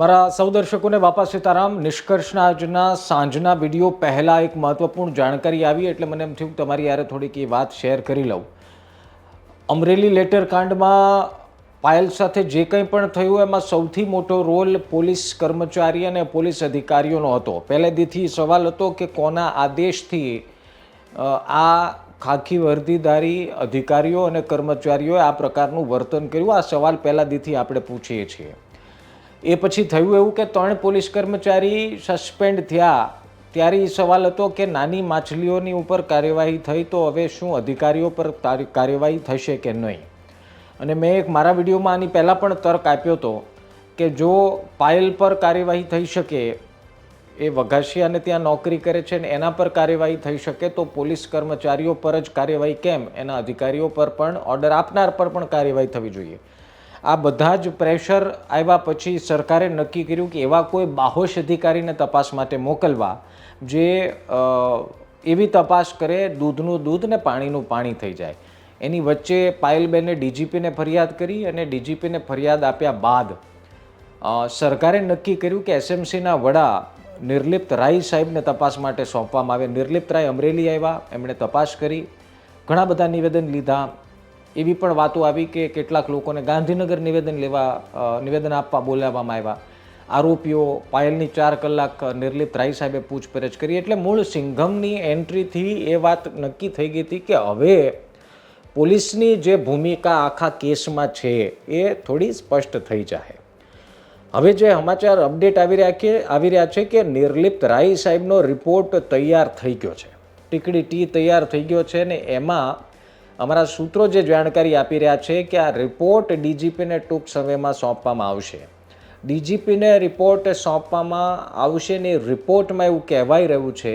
મારા સૌ દર્શકોને બાપા સીતારામ, નિષ્કર્ષના આજના સાંજના વીડિયો પહેલાં એક મહત્વપૂર્ણ જાણકારી આવી એટલે મને એમ થયું તમારી યારે થોડીક એ વાત શેર કરી લઉં. અમરેલી લેટર કાંડમાં પાયલ સાથે જે કંઈ પણ થયું એમાં સૌથી મોટો રોલ પોલીસ કર્મચારી અને પોલીસ અધિકારીઓનો હતો. પહેલેથી સવાલ હતો કે કોના આદેશથી આ ખાખી વર્દીધારી અધિકારીઓ અને કર્મચારીઓએ આ પ્રકારનું વર્તન કર્યું? આ સવાલ પહેલાદીથી આપણે પૂછીએ છીએ. એ પછી થયું એવું કે ત્રણ પોલીસ કર્મચારી સસ્પેન્ડ થયા. ત્યારે એ સવાલ હતો કે નાની માછલીઓની ઉપર કાર્યવાહી થઈ તો હવે શું અધિકારીઓ પર કાર્યવાહી થશે કે નહીં? અને મેં એક મારા વિડીયોમાં આની પહેલાં પણ તર્ક આપ્યો હતો કે જો પાયલ પર કાર્યવાહી થઈ શકે, એ વઘાસિયાને ત્યાં નોકરી કરે છે ને એના પર કાર્યવાહી થઈ શકે, તો પોલીસ કર્મચારીઓ પર જ કાર્યવાહી કેમ? એના અધિકારીઓ પર પણ, ઓર્ડર આપનાર પર પણ કાર્યવાહી થવી જોઈએ. આ બધા જ પ્રેશર આવ્યા પછી સરકારે નક્કી કર્યું કે એવા કોઈ બાહોશ અધિકારીને તપાસ માટે મોકલવા જે એવી તપાસ કરે, દૂધનું દૂધ ને પાણીનું પાણી થઈ જાય. એની વચ્ચે પાયલબેને ડીજીપીને ફરિયાદ કરી અને ડીજીપીને ફરિયાદ આપ્યા બાદ સરકારે નક્કી કર્યું કે એસએમસીના વડા નિર્લિપ્ત રાય સાહેબને તપાસ માટે સોંપવામાં આવે. નિર્લિપ્ત રાય અમરેલી આવ્યા, એમણે તપાસ કરી. ઘણા બધા નિવેદન લીધા. એવી પણ વાતો આવી કે કેટલાક લોકોને ગાંધીનગર નિવેદન લેવા નિવેદન આપવા બોલાવવામાં આવ્યા. આરોપીઓ પાયલની ચાર કલાક નિર્લિપ્ત રાય સાહેબે પૂછપરછ કરી એટલે મૂળ સિંઘમની એન્ટ્રીથી એ વાત નક્કી થઈ ગઈ હતી કે હવે પોલીસની જે ભૂમિકા આખા કેસમાં છે એ થોડી સ્પષ્ટ થઈ જાય હવે જે સમાચાર અપડેટ આવી રહ્યા કે, આવી રહ્યા છે કે નિર્લિપ્ત રાય સાહેબનો રિપોર્ટ તૈયાર થઈ ગયો છે. ટીકડી ટી તૈયાર થઈ ગયો છે ને એમાં અમારા સૂત્રો જે જાણકારી આપી રહ્યા છે કે આ રિપોર્ટ ડીજીપીને ટૂંક સમયમાં સોંપવામાં આવશે. ડીજીપીને રિપોર્ટ સોંપવામાં આવશે ને રિપોર્ટમાં એવું કહેવાય રહ્યું છે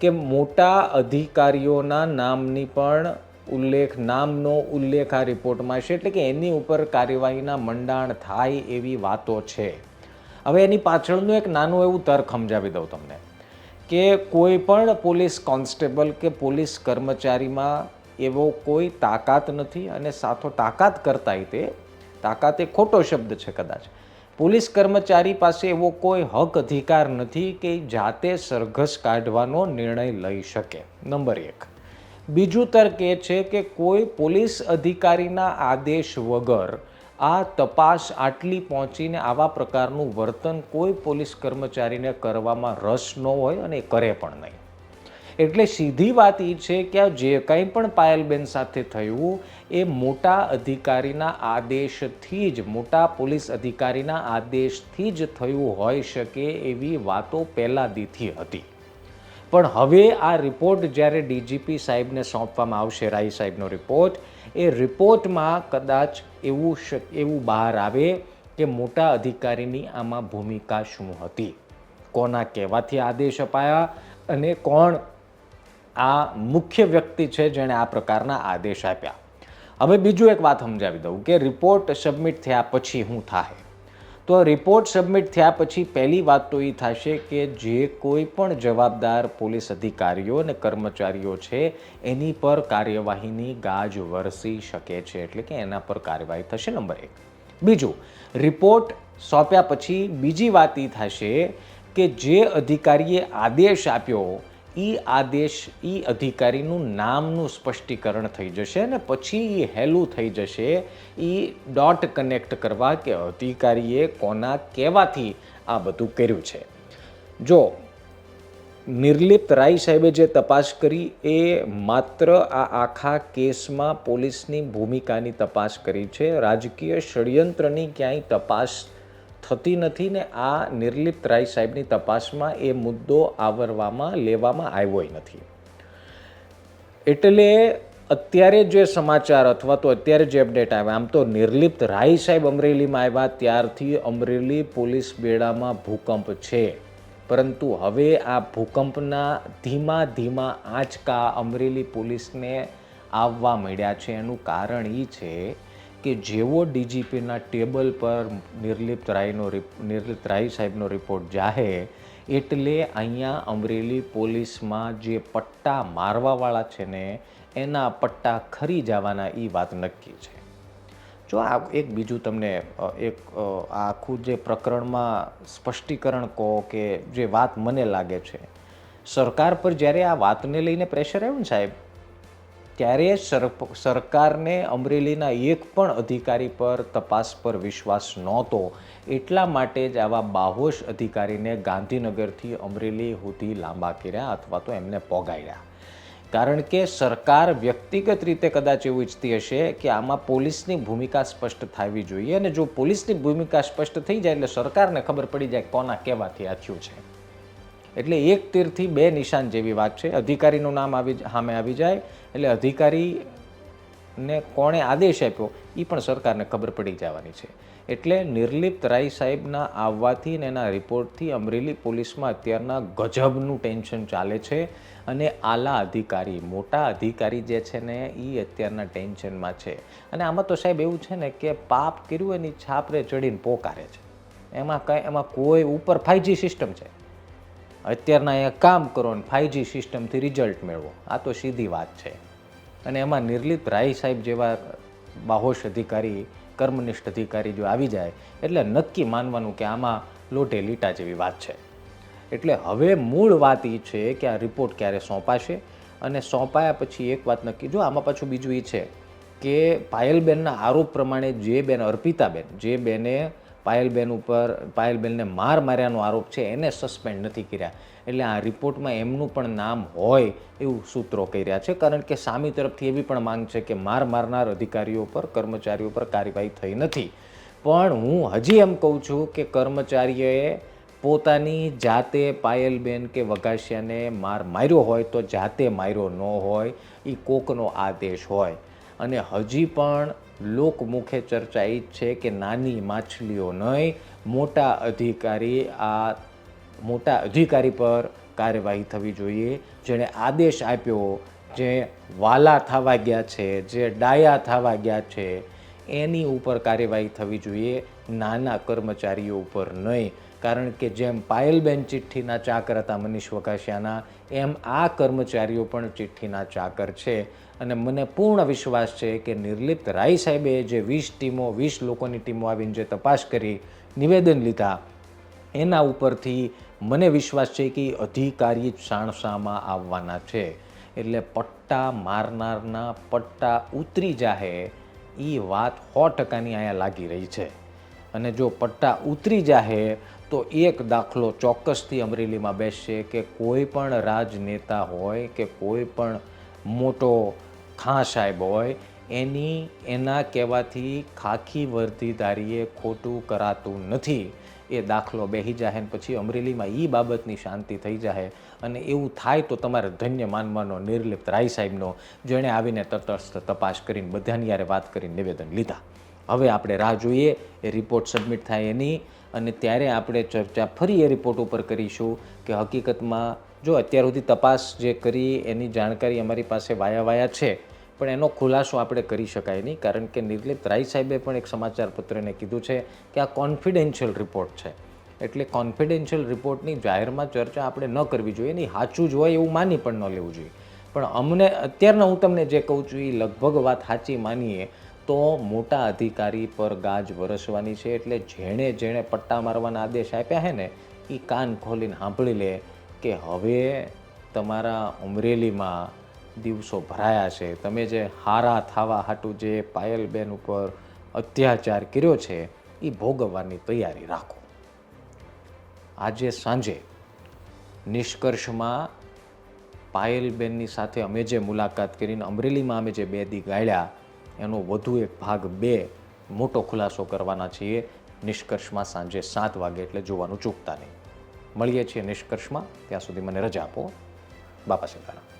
કે મોટા અધિકારીઓના નામની પણ ઉલ્લેખ, નામનો ઉલ્લેખ આ રિપોર્ટમાં છે. એટલે કે એની ઉપર કાર્યવાહીના મંડાણ થાય એવી વાતો છે. હવે એની પાછળનું એક નાનું એવું તર્ક સમજાવી દઉં તમને કે કોઈ પણ પોલીસ કોન્સ્ટેબલ કે પોલીસ કર્મચારીમાં એવો કોઈ તાકાત નથી અને સાથો તાકાત કરતાંય તે, તાકાત એ ખોટો શબ્દ છે કદાચ. પોલીસ કર્મચારી પાસે એવો કોઈ હક અધિકાર નથી કે જાતે સરઘસ કાઢવાનો નિર્ણય લઈ શકે. નંબર એક. બીજું તર્ક એ છે કે કોઈ પોલીસ અધિકારીના આદેશ વગર આ તપાસ આટલી પહોંચીને આવા પ્રકારનું વર્તન કોઈ પોલીસ કર્મચારીને કરવામાં રસ ન હોય અને કરે પણ નહીં. એટલે સીધી વાત એ છે કે આ જે કંઈ પણ પાયલબેન સાથે થયું, એ મોટા અધિકારીના આદેશથી જ, મોટા પોલીસ અધિકારીના આદેશથી જ થયું હોઈ શકે એવી વાતો પહેલાદીથી હતી. પણ હવે આ રિપોર્ટ જ્યારે ડીજીપી સાહેબને સોંપવામાં આવશે, રાય સાહેબનો રિપોર્ટ, એ રિપોર્ટમાં કદાચ એવું શક એવું બહાર આવે કે મોટા અધિકારીની આમાં ભૂમિકા શું હતી. કોના કહેવાથી આદેશ અપાયા અને કોણ આ મુખ્ય વ્યક્તિ છે જેણે આ પ્રકારના આદેશ આપ્યા. હવે બીજું એક વાત સમજાવી દઉં કે રિપોર્ટ સબમિટ થયા પછી શું થાય તો રિપોર્ટ સબમિટ થયા પછી પહેલી વાત તો એ થશે કે જે કોઈ પણ જવાબદાર પોલીસ અધિકારીઓ અને કર્મચારીઓ છે, એની પર કાર્યવાહીની ગાજ વરસી શકે છે. એટલે કે એના પર કાર્યવાહી થશે નંબર એક. બીજું, રિપોર્ટ સોંપ્યા પછી બીજી વાત એ થશે કે જે અધિકારીએ આદેશ આપ્યો એ આદેશ એ અધિકારીનું નામનું સ્પષ્ટીકરણ થઈ જશે અને પછી એ હેલું થઈ જશે. એ ડોટ કનેક્ટ કરવા કે અધિકારીએ કોના કહેવાથી આ બધું કર્યું છે. જો, નિર્લિપ્ત રાય સાહેબે જે તપાસ કરી એ માત્ર આ આખા કેસમાં પોલીસની ભૂમિકાની તપાસ કરી છે. રાજકીય ષડયંત્રની ક્યાંય તપાસ થતી નથી ને આ નિર્લિપ્ત રાય સાહેબની તપાસમાં એ મુદ્દો આવરવામાં, લેવામાં આવ્યો નથી. એટલે અત્યારે જે સમાચાર અથવા તો અત્યારે જે અપડેટ આવ્યા, આમ તો નિર્લિપ્ત રાય સાહેબ અમરેલીમાં આવ્યા, ત્યારથી અમરેલી પોલીસ બેડામાં ભૂકંપ છે. પરંતુ હવે આ ભૂકંપના ધીમા ધીમા આંચકા અમરેલી પોલીસને આવવા મળ્યા છે. એનું કારણ એ છે કે જેવો ડીજીપીના ટેબલ પર નિર્લિપ્ત રાયનો નિર્લિપ્ત રાય સાહેબનો રિપોર્ટ જાહે, એટલે અહીંયા અમરેલી પોલીસમાં જે પટ્ટા મારવાવાળા છે ને, એના પટ્ટા ખરી જવાના એ વાત નક્કી છે. જો આ એક બીજું તમને એક આખું જે પ્રકરણમાં સ્પષ્ટીકરણ કહો કે જે વાત મને લાગે છે. સરકાર પર જ્યારે આ વાતને લઈને પ્રેશર આવ્યું ને સાહેબ ત્યારે સર- સરકારને અમરેલીના એક પણ અધિકારી પર તપાસ પર વિશ્વાસ નહોતો. એટલા માટે જ આવા બાહોશ અધિકારીને ગાંધીનગરથી અમરેલી સુધી લાંબા કર્યા અથવા તો એમને પોગાડ્યા. કારણ કે સરકાર વ્યક્તિગત રીતે કદાચ એવું ઈચ્છતી હશે કે આમાં પોલીસની ભૂમિકા સ્પષ્ટ થવી જોઈએ અને જો પોલીસની ભૂમિકા સ્પષ્ટ થઈ જાય એટલે સરકારને ખબર પડી જાય કોના કહેવાથી આ છે. એટલે એક તીરથી બે નિશાન જેવી વાત છે. અધિકારીનું નામ આવી સામે આવી જાય. એટલે અધિકારીને કોણે આદેશ આપ્યો એ પણ સરકારને ખબર પડી જવાની છે. એટલે નિર્લિપ્ત રાય સાહેબના આવવાથી ને એના રિપોર્ટથી અમરેલી પોલીસમાં અત્યારના ગજબનું ટેન્શન ચાલે છે અને આલા અધિકારી, મોટા અધિકારી જે છે ને એ અત્યારના ટેન્શનમાં છે. અને આમાં તો સાહેબ એવું છે ને કે પાપ કર્યું એની છાપરે ચડીને પોકારે છે. એમાં કંઈ એમાં કોઈ ઉપર ફાઈવજી સિસ્ટમ છે. અત્યારના અહીંયા કામ કરો ને ફાઈવજી સિસ્ટમથી રિઝલ્ટ મેળવો. આ તો સીધી વાત છે. અને એમાં નિર્લિપ્ત રાય સાહેબ જેવા બાહોશ અધિકારી, કર્મનિષ્ઠ અધિકારી જો આવી જાય, એટલે નક્કી માનવાનું કે આમાં લોટે લીટા જેવી વાત છે. એટલે હવે મૂળ વાત એ છે કે આ રિપોર્ટ ક્યારે સોંપાશે અને સોંપાયા પછી એક વાત નક્કી, જો આમાં પાછું બીજું એ છે કે પાયલબેનના આરોપ પ્રમાણે જે બેન અર્પિતાબેન, જે બેને પાયલબેન ઉપર, પાયલબેનને માર માર્યાનો આરોપ છે, એને સસ્પેન્ડ નથી કર્યા. એટલે આ રિપોર્ટમાં એમનું પણ નામ હોય એવું સૂત્રો કહી રહ્યા છે, કારણ કે સામી તરફથી એવી પણ માંગ છે કે માર મારનાર અધિકારીઓ પર, કર્મચારીઓ પર કાર્યવાહી થઈ નથી. પણ હું હજી એમ કહું છું કે કર્મચારીઓએ પોતાની જાતે પાયલબેન કે વઘાસિયાને માર માર્યો હોય તો જાતે માર્યો ન હોય એ કોકનો આદેશ હોય. અને હજી પણ લોકમુખે એ છે કે નાની માછલીઓ નહીં, મોટા અધિકારી આ મોટા અધિકારી પર કાર્યવાહી થવી જોઈએ. જેણે આદેશ આપ્યો જે વાલા થવા ગયા છે, જે ડાયા થવા ગયા છે, એની ઉપર કાર્યવાહી થવી જોઈએ. નાના કર્મચારીઓ ઉપર નહીં. કારણ કે જેમ પાયલબેન ચિઠ્ઠીના ચાકર હતા મનીષ વકાસિયાના એમ આ કર્મચારીઓ પણ ચિઠ્ઠીના ચાકર છે. અને મને પૂર્ણ વિશ્વાસ છે કે નિર્લિપ્ત રાય સાહેબે જે વીસ ટીમો, વીસ લોકોની ટીમો આવીને જે તપાસ કરી, નિવેદન લીધા, એના ઉપરથી મને વિશ્વાસ છે કે અધિકારી સાણસામાં આવવાના છે. એટલે પટ્ટા મારનારના, પટ્ટા ઉતરી જાહે એ વાત સો ટકાની અહીંયા લાગી રહી છે. અને જો પટ્ટા ઉતરી જાહે, તો એક દાખલો ચોક્કસથી અમરેલીમાં બેસશે કે કોઈ પણ રાજનેતા હોય કે કોઈ પણ મોટો ખાં સાહેબ હોય, એની, એના કહેવાથી ખાખી વર્દીધારીએ ખોટું કરાતું નથી. એ દાખલો બેહી જાહે ને પછી અમરેલીમાં એ બાબતની શાંતિ થઈ જાહે. અને એવું થાય તો તમારે ધન્ય માનવાનો નિર્લિપ્ત રાય સાહેબનો, જેણે આવીને તટસ્થ તપાસ કરીને બધાની યારે વાત કરીને નિવેદન લીધા. હવે આપણે રાહ જોઈએ, એ રિપોર્ટ સબમિટ થાય એની, અને ત્યારે આપણે ચર્ચા ફરી એ રિપોર્ટ ઉપર કરીશું કે હકીકતમાં જો અત્યાર સુધી તપાસ જે કરી, એની જાણકારી અમારી પાસે વાયા વાયા છે, પણ એનો ખુલાસો આપણે કરી શકાય નહીં, કારણ કે નિર્લિપ્ત રાય સાહેબે પણ એક સમાચાર પત્રને કીધું છે કે આ કોન્ફિડેન્શિયલ રિપોર્ટ છે. એટલે કોન્ફિડેન્શિયલ રિપોર્ટની જાહેરમાં ચર્ચા આપણે ન કરવી જોઈએ નહીં સાચું જ હોય એવું માની પણ ન લેવું જોઈએ. પણ અમને, અત્યારના હું તમને જે કહું છું, એ લગભગ વાત સાચી માનીએ તો મોટા અધિકારી પર ગાજ વરસવાની છે એટલે જેણે જેણે પટ્ટા મારવાના આદેશ આપ્યા છે ને એ કાન ખોલીને સાંભળી લે કે હવે તમારા અમરેલીમાં દિવસો ભરાયા છે. તમે જે હારા થાવા હાટું જે પાયલબેન ઉપર અત્યાચાર કર્યો છે એ ભોગવવાની તૈયારી રાખો. આજે સાંજે નિષ્કર્ષમાં પાયલબેનની સાથે અમે જે મુલાકાત કરીને અમરેલીમાં અમે જે બે દી ગાળ્યા એનો વધુ એક ભાગ બે મોટો ખુલાસો કરવાના છીએ. નિષ્કર્ષમાં સાંજે સાત વાગે એટલે જોવાનું ચૂકતા નહીં. મળીએ છીએ નિષ્કર્ષમાં. ત્યાં સુધી મને રજા આપો. બાપા સીતારામ